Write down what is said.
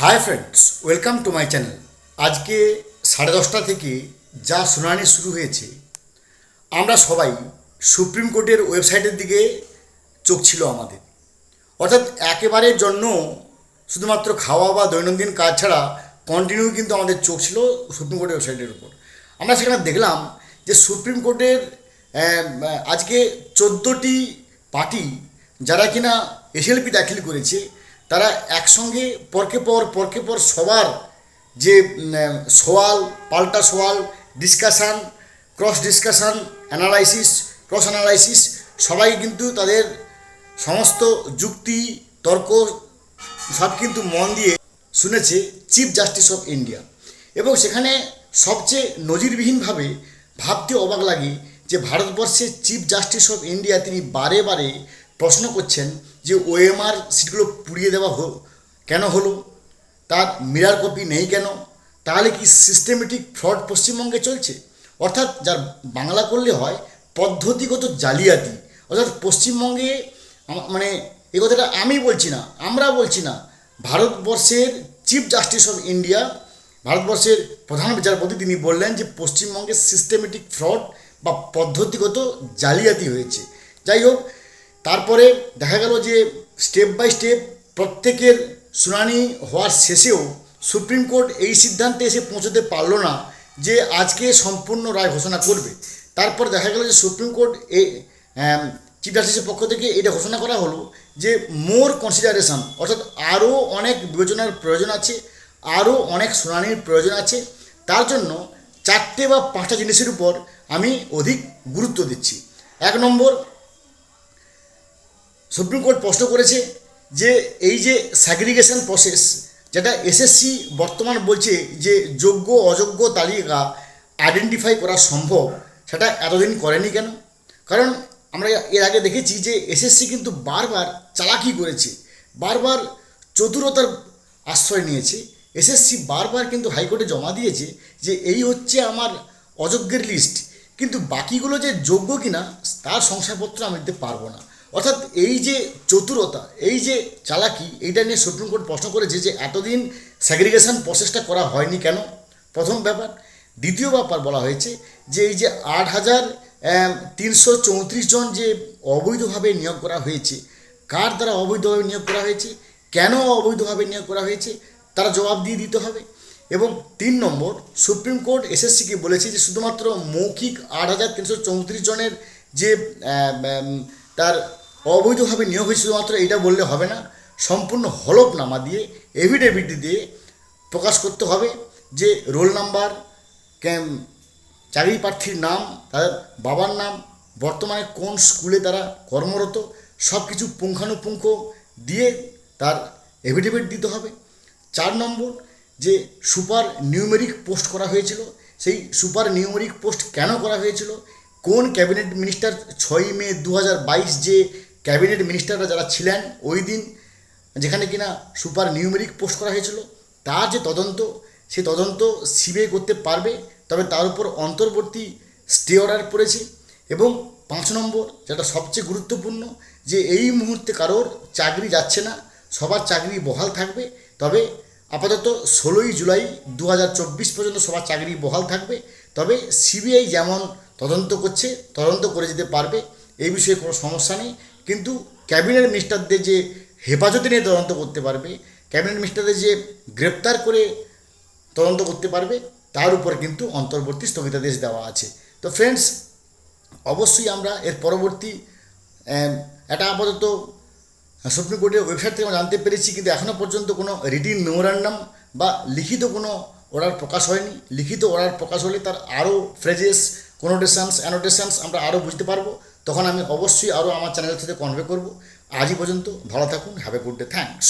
Hi friends welcome to my channel আজকে সাড়ে দশটা থেকে যা শুনানি শুরু হয়েছে, আমরা সবাই সুপ্রিম কোর্টের ওয়েবসাইটের দিকে চোখ ছিল আমাদের। অর্থাৎ একেবারের জন্য শুধুমাত্র খাওয়া বা দৈনন্দিন কাজ ছাড়া কন্টিনিউ কিন্তু আমাদের চোখ ছিল সুপ্রিম কোর্টের ওয়েবসাইটের উপর। আমরা সেখানে দেখলাম যে সুপ্রিম কোর্টের আজকে চোদ্দোটি পার্টি যারা কিনা এসএলপি দাখিল করেছে তারা একসঙ্গে পরকে পর পরকে পর সবার যে সওয়াল, পাল্টা সওয়াল discussion cross discussion analysis cross analysis সবাই কিন্তু তাদের সমস্ত যুক্তি, তর্ক সব কিন্তু মন দিয়ে শুনেছে চিফ জাস্টিস অফ ইন্ডিয়া এবং সেখানে সবচেয়ে নজিরবিহীনভাবে ভাবতে অবাক লাগে যে ভারতবর্ষের চিফ জাস্টিস অফ ইন্ডিয়া তিনি বারে বারে প্রশ্ন করছেন যে ওএমআর সিটগুলো পুড়িয়ে দেওয়া হো কেন হলো? তার মিরার কপি নেই কেন? তাহলে কি সিস্টেমেটিক ফ্রড পশ্চিমবঙ্গে চলছে? অর্থাৎ যার বাংলা করলে হয় পদ্ধতিগত জালিয়াতি। অর্থাৎ পশ্চিমবঙ্গে মানে এ কথাটা আমি বলছি না, আমরা বলছি না। ভারতবর্ষের চিফ জাস্টিস অফ ইন্ডিয়া ভারতবর্ষের প্রধান বিচারপতি তিনি বললেন যে পশ্চিমবঙ্গে সিস্টেমেটিক ফ্রড বা পদ্ধতিগত জালিয়াতি হয়েছে। যাই হোক তারপরে দেখা গেল যে স্টেপ বাই স্টেপ প্রত্যেকের শুনানি হওয়ার শেষেও সুপ্রিম কোর্ট এই সিদ্ধান্তে এসে পৌঁছতে পারল না যে আজকে সম্পূর্ণ রায় ঘোষণা করবে। তারপর দেখা গেল যে সুপ্রিম কোর্ট এ চিফ জাস্টিসের পক্ষ থেকে এটা ঘোষণা করা হলো যে মোর কনসিডারেশন, অর্থাৎ আরও অনেক বিবেচনার প্রয়োজন আছে, আরও অনেক শুনানির প্রয়োজন আছে, তার জন্য চারটে বা পাঁচটা জিনিসের উপর আমি অধিক গুরুত্ব দিচ্ছি। এক নম্বর সুপ্রিম কোর্ট প্রশ্ন করেছে যে এই যে স্যাগ্রিগেশন প্রসেস যেটা এসএসসি বর্তমান বলছে যে যোগ্য, অযোগ্য তালিকা আইডেন্টিফাই করা সম্ভব, সেটা এতদিন করেনি কেন? কারণ আমরা এর আগে দেখেছি যে এসএসসি কিন্তু বারবার চালাকি করেছে, বারবার চতুরতার আশ্রয় নিয়েছে। এসএসসি বারবার কিন্তু হাইকোর্টে জমা দিয়েছে যে এই হচ্ছে আমার অযোগ্যের লিস্ট কিন্তু বাকিগুলো যে যোগ্য কিনা, তার শংসাপত্র আমি দিতে পারব না। অর্থাৎ এই যে চতুরতা, এই যে চালাকি, এইটা নিয়ে সুপ্রিম কোর্ট প্রশ্ন করেছে যে এতদিন স্যাগ্রিগেশন প্রসেসটা করা হয়নি কেন? প্রথম ব্যাপার। দ্বিতীয় ব্যাপার বলা হয়েছে যে এই যে আট হাজার তিনশো চৌত্রিশ জন যে অবৈধভাবে নিয়োগ করা হয়েছে, কার দ্বারা অবৈধভাবে নিয়োগ করা হয়েছে, কেন অবৈধভাবে নিয়োগ করা হয়েছে, তারা জবাব দিয়ে দিতে হবে। এবং তিন নম্বর, সুপ্রিম কোর্ট এসএসসিকে বলেছে যে শুধুমাত্র মৌখিক আট হাজার তিনশো চৌত্রিশ জনের যে তার অবৈধভাবে নিয়োগ হয়েছে শুধুমাত্র এটা বললে হবে না। সম্পূর্ণ হলফনামা দিয়ে এভিডেভিট দিয়ে প্রকাশ করতে হবে যে রোল নাম্বার চাকরি প্রার্থীর নাম, তাদের বাবার নাম, বর্তমানে কোন স্কুলে তারা কর্মরত সব কিছু পুঙ্খানুপুঙ্খ দিয়ে তার এভিডেভিট দিতে হবে। চার নম্বর, যে সুপার নিউমেরিক পোস্ট করা হয়েছিল, সেই সুপার নিউমেরিক পোস্ট কেন করা হয়েছিল কোন ক্যাবিনেট মিনিস্টার ছয়ই মে দু হাজার বাইশ যে ক্যাবিনেট মিনিস্টাররা যারা ছিলেন, ওই দিন যেখানে কিনা সুপার নিউমেরিক পোস্ট করা হয়েছিল, তার যে তদন্ত সেই তদন্ত সিবিআই করতে পারবে, তবে তার উপর অন্তর্বর্তী স্টে অর্ডার পড়েছে এবং পাঁচ নম্বর, যেটা সবচেয়ে গুরুত্বপূর্ণ, যে এই মুহূর্তে কারোর চাকরি যাচ্ছে না, সবার চাকরি বহাল থাকবে, তবে আপাতত ষোলোই জুলাই দু হাজার চব্বিশ পর্যন্ত সবার চাকরি বহাল থাকবে, তবে সিবিআই যেমন তদন্ত করছে, তদন্ত করে যেতে পারবে, এই বিষয়ে কোনো সমস্যা নেই। কিন্তু ক্যাবিনেট মিনিস্টারদের যে হেফাজতে নিয়ে তদন্ত করতে পারবে, ক্যাবিনেট মিনিস্টারদের যে গ্রেপ্তার করে তদন্ত করতে পারবে, তার উপর কিন্তু অন্তর্বর্তী স্থগিতাদেশ দেওয়া আছে। তো ফ্রেন্ডস অবশ্যই আমরা এর পরবর্তী এটা আপাতত সুপ্রিম কোর্টের ওয়েবসাইট থেকে আমরা জানতে পেরেছি, কিন্তু এখনও পর্যন্ত কোনো রিটিন মেমোরান্ডাম বা লিখিত কোনো অর্ডার প্রকাশ হয়নি। লিখিত অর্ডার প্রকাশ হলে তার আরও ফ্রেজেস কোনোটেশনস অ্যানোটেশনস আমরা আরও বুঝতে পারব। তখন আমি অবশ্যই আরও আমার চ্যানেলের সাথে কনভে করব। আজই পর্যন্ত ভালো থাকুন have a good day thanks